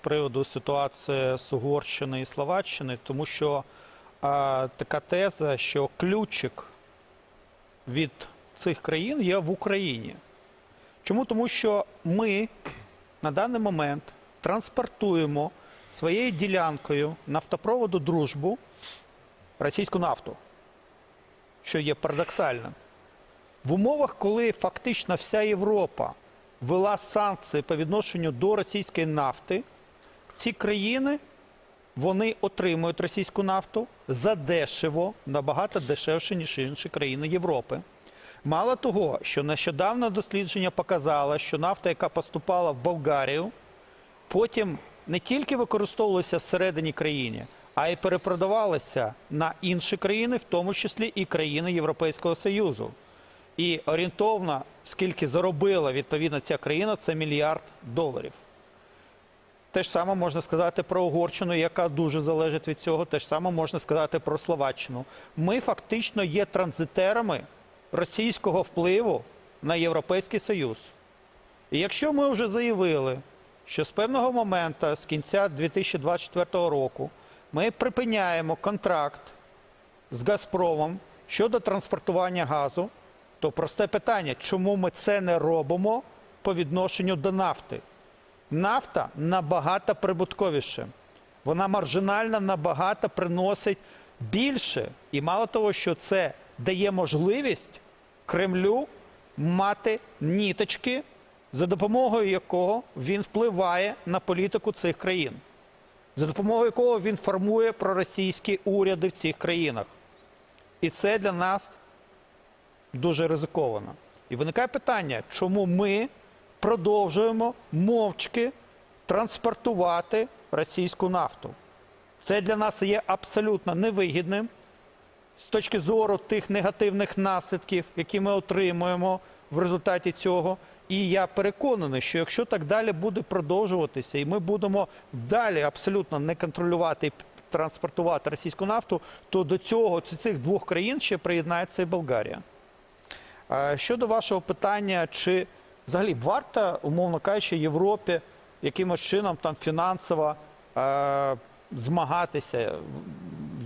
приводу ситуації з Угорщини і Словаччини, тому що а, така теза, що ключик від цих країн є в Україні. Чому? Тому що ми на даний момент транспортуємо своєю ділянкою нафтопроводу дружбу російську нафту, що є парадоксальним. В умовах, коли фактично вся Європа ввела санкції по відношенню до російської нафти, ці країни вони отримують російську нафту задешево, набагато дешевше, ніж інші країни Європи. Мало того, що нещодавно дослідження показало, що нафта, яка поступала в Болгарію, потім не тільки використовувалася всередині країни, а й перепродавалася на інші країни, в тому числі і країни Європейського Союзу. І орієнтовно, скільки заробила відповідно ця країна, це мільярд доларів. Те ж саме можна сказати про Угорщину, яка дуже залежить від цього. Те ж саме можна сказати про Словаччину. Ми фактично є транзитерами російського впливу на Європейський Союз. І якщо ми вже заявили, що з певного моменту, з кінця 2024 року, ми припиняємо контракт з Газпромом щодо транспортування газу, то просте питання, чому ми це не робимо по відношенню до нафти? Нафта набагато прибутковіше. Вона маржинально набагато приносить більше. І мало того, що це дає можливість Кремлю мати ніточки, за допомогою якого він впливає на політику цих країн, за допомогою якого він формує проросійські уряди в цих країнах. І це для нас дуже ризиковано. І виникає питання, чому ми продовжуємо мовчки транспортувати російську нафту. Це для нас є абсолютно невигідним з точки зору тих негативних наслідків, які ми отримуємо в результаті цього. І я переконаний, що якщо так далі буде продовжуватися, і ми будемо далі абсолютно не контролювати і транспортувати російську нафту, то до цього до цих двох країн ще приєднається і Болгарія. Щодо вашого питання, чи взагалі варто, умовно кажучи, Європі якимось чином там фінансово е, змагатися?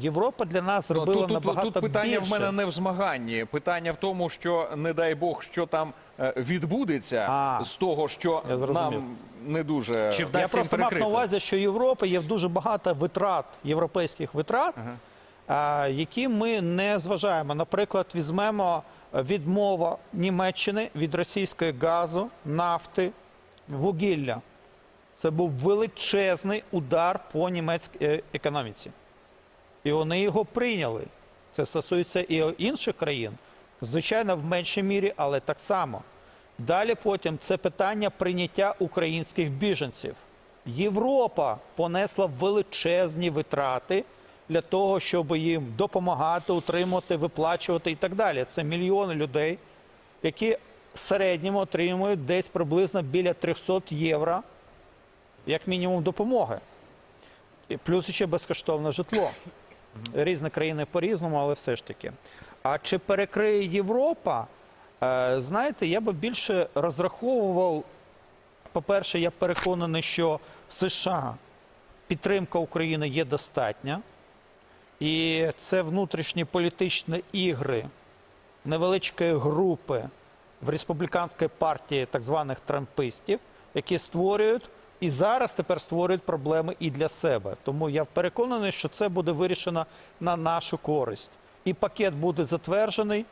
Європа для нас Ну, зробила тут, тут, набагато тут питання більше. в мене не в змаганні. Питання в тому, що не дай Бог, що там е, відбудеться А, з того, що зрозумів. нам не дуже Чи Я просто мав на увазі, що Європа є дуже багато витрат, європейських витрат, а, які ми не зважаємо. Наприклад, візьмемо відмова Німеччини від російської газу, нафти, вугілля. Це був величезний удар по німецькій е, економіці. І вони його прийняли. Це стосується і інших країн. Звичайно, в меншій мірі, але так само. Далі потім це питання прийняття українських біженців. Європа понесла величезні витрати для того, щоб їм допомагати, утримувати, виплачувати і так далі. Це мільйони людей, які в середньому отримують десь приблизно біля 300 євро, як мінімум, допомоги. І плюс ще безкоштовне житло. Різні країни по-різному, але все ж таки. А чи перекриє Європа? Е, Знаєте, я би більше розраховував. По-перше, я переконаний, що в США підтримка України є достатня. І це внутрішні політичні ігри невеличкої групи в республіканській партії так званих трампистів, які створюють і зараз тепер створюють проблеми і для себе. Тому я переконаний, що це буде вирішено на нашу користь. І пакет буде затверджений,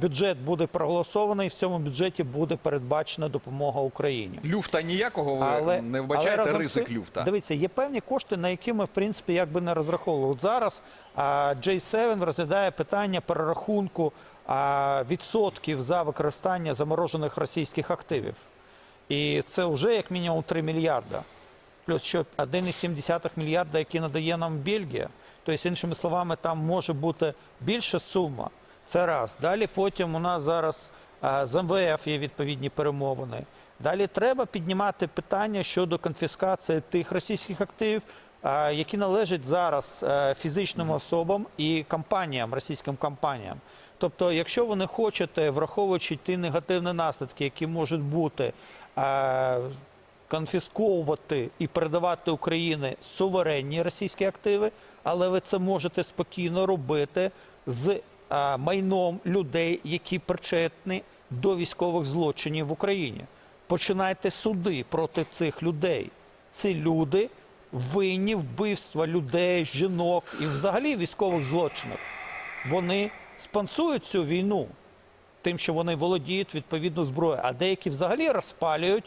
бюджет буде проголосований, в цьому бюджеті буде передбачена допомога Україні. люфта ніякого. Ви не вбачаєте з ризик цим, люфта. Дивіться, є певні кошти, на які ми, в принципі, якби не розраховували. От зараз а, J7 розглядає питання перерахунку відсотків за використання заморожених російських активів. І це вже як мінімум 3 мільярда. Плюс що 1,7 мільярда, які надає нам Бельгія. Тобто, іншими словами, там може бути більша сума. Це раз. Далі потім у нас зараз з МВФ є відповідні перемовини. Далі треба піднімати питання щодо конфіскації тих російських активів, які належать зараз е, фізичним особам і компаніям, російським компаніям. Тобто, якщо ви не хочете, враховуючи ті негативні наслідки, які можуть бути е, конфісковувати і передавати Україні суверенні російські активи, але ви це можете спокійно робити з майном людей, які причетні до військових злочинів в Україні. Починайте суди проти цих людей. Ці люди винні вбивства людей, жінок і взагалі військових злочинів. Вони спонсують цю війну тим, що вони володіють відповідну зброєю, а деякі взагалі розпалюють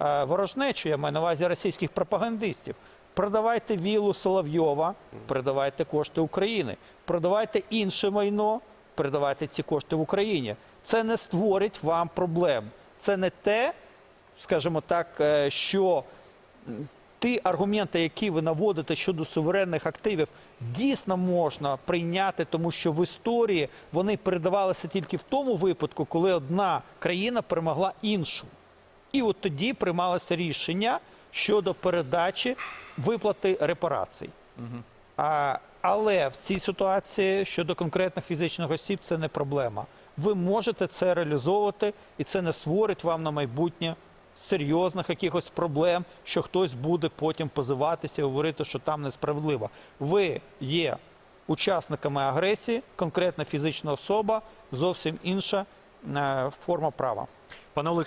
е, ворожнечу, я маю на увазі російських пропагандистів. Продавайте вілу Соловйова, передавайте кошти України. Продавайте інше майно, передавайте ці кошти в Україні. Це не створить вам проблем. Це не те, скажімо так, е, що ті аргументи, які ви наводите щодо суверенних активів, дійсно можна прийняти, тому що в історії вони передавалися тільки в тому випадку, коли одна країна перемогла іншу. І от тоді приймалося рішення щодо передачі виплати репарацій. А, але в цій ситуації щодо конкретних фізичних осіб це не проблема. Ви можете це реалізовувати, і це не створить вам на майбутнє серйозних якихось проблем, що хтось буде потім позиватися і говорити, що там несправедливо. Ви є учасниками агресії, конкретна фізична особа, зовсім інша е, форма права. Пане Олексію.